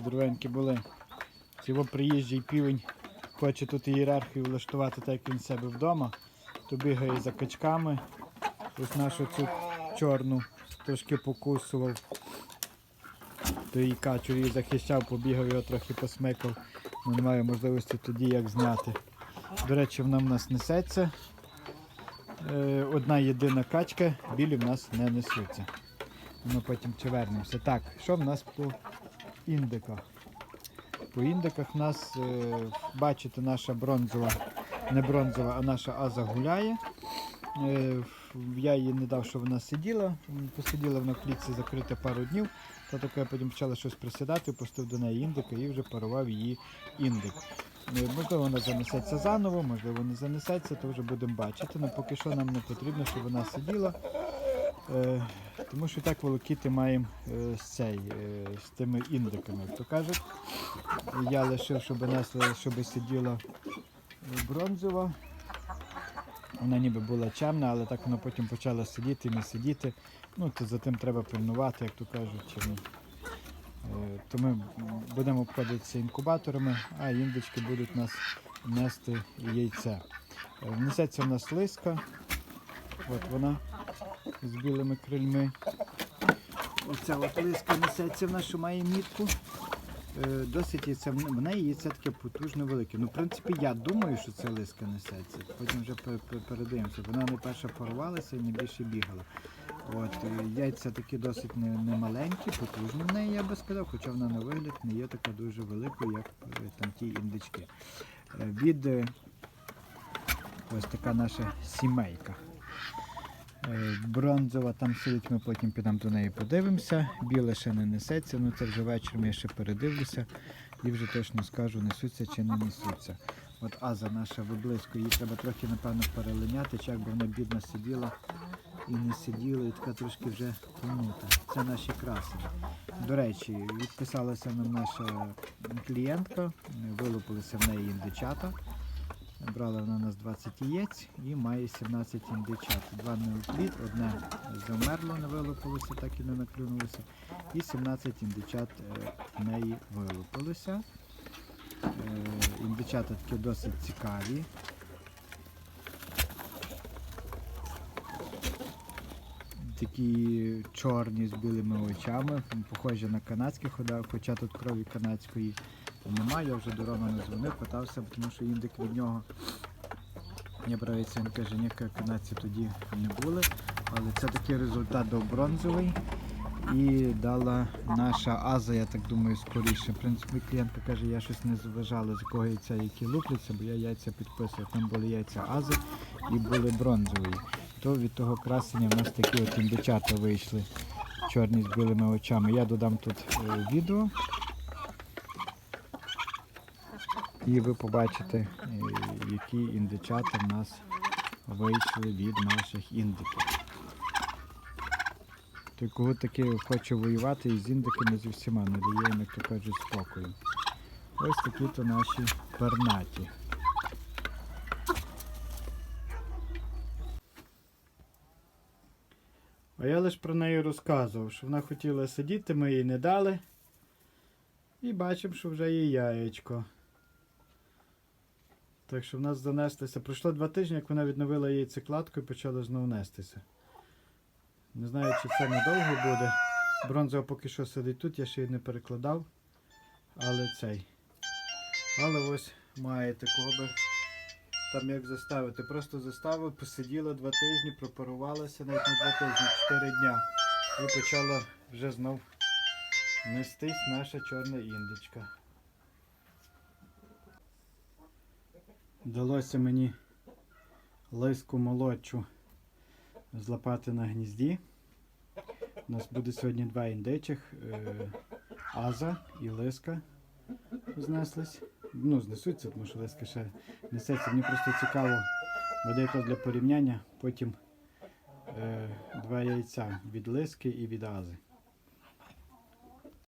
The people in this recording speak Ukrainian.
Здоровенькі були. Цього приїжджий півень хоче тут ієрархію влаштувати так, як він себе вдома, то бігає за качками. Ось нашу цю чорну трошки покусував. То і качу її захищав, побігав, його трохи посмикав. Ну, немає можливості тоді як зняти. До речі, вона в нас несеться. Е, Одна єдина качка, білі в нас не несуться. Ми потім ще вернемося. Так, що в нас по індиках? По індиках нас, е, бачите, наша бронзова, не бронзова, а наша аза гуляє. Е, Я їй не дав, щоб вона сиділа. Посиділа вона в клітці закрита пару днів. Та таке потім почала щось присідати, пустив до неї індика і вже парував її індик. Е, Можливо, вона занесеться заново, можливо, не занесеться, то вже будемо бачити. Але поки що нам не потрібно, щоб вона сиділа. Е, тому що так волокіти маємо е, з, цей, е, з тими індиками, як то кажуть. Я лишив, щоб нас щоб сиділа бронзова. Вона ніби була чемна, але так вона потім почала сидіти і не сидіти. Ну, то за тим треба пильнувати, як то кажуть. То ми будемо обходитися інкубаторами, а індички будуть нас нести яйце. Несеться в нас лиска. От вона з білими крильми. Оця лиска несеться в що має мітку. Е, Досить яйце, в неї яйце таке потужно велике. Ну, в принципі, я думаю, що це лиска несеться. Потім вже пе- пе- передивимося. Вона не перша порвалася і не більше бігала. От, е, яйця такі досить не, не потужні в неї, я би сказав, хоча вона на вигляд не є така дуже великою, як е, там ті індички. Від ось така наша сімейка. Е, Бронзова там сидить, ми потім підемо до неї подивимося. Біле ще не несеться, ну це вже вечором я ще передивлюся і вже точно скажу, несуться чи не несуться. От Аза наша виблизько, її треба трохи, напевно, перелиняти, чи як би вона бідна сиділа і не сиділа, і така трошки вже помута. Це наші красені. До речі, відписалася нам наша клієнтка, вилупилися в неї індичата. Брала вона у нас 20 яєць і має 17 індичат. Два неоплід, одне замерло, не вилупилося, так і не наклюнулося. І 17 індичат е, в неї вилупилося. Е, Індичата такі досить цікаві. Такі чорні з білими очами, похожі на канадських, хоча тут крові канадської немає. Я вже до Романа дзвонив, питався, тому що індик від нього не брається. Він каже, ніякі канадці тоді не були. Але це такий результат до бронзовий. І дала наша аза, я так думаю, скоріше. В принципі, клієнтка каже, я щось не зважала, з якого яйця які лупляться, бо я яйця підписував. Там були яйця ази і були бронзові. То від того красення в нас такі от індичата вийшли, чорні з білими очами. Я додам тут е, відео. І ви побачите, е, які індичата в нас вийшли від наших індиків. Той, кого таки хоче воювати із індиками зі всіма, не дає їм, як то кажуть, спокою. Ось такі то наші пернаті. А я лише про неї розказував, що вона хотіла сидіти, ми їй не дали. І бачимо, що вже є яєчко. Так що в нас занеслося. Пройшло два тижні, як вона відновила яйцекладку і почала знову нестися. Не знаю, чи це надовго буде. Бронзова поки що сидить тут, я ще її не перекладав. Але цей. Але ось має такого би там як заставити. Просто заставив, посиділа два тижні, пропарувалася навіть на два тижні, чотири дня. І почала вже знов нестись наша чорна індичка. Вдалося мені лиску молодчу злапати на гнізді. У нас буде сьогодні два індичих. Е, Аза і лиска знеслись. Ну, знесуться, тому що лиска ще несеться. Мені просто цікаво, буде якось для порівняння. Потім е, два яйця від лиски і від ази.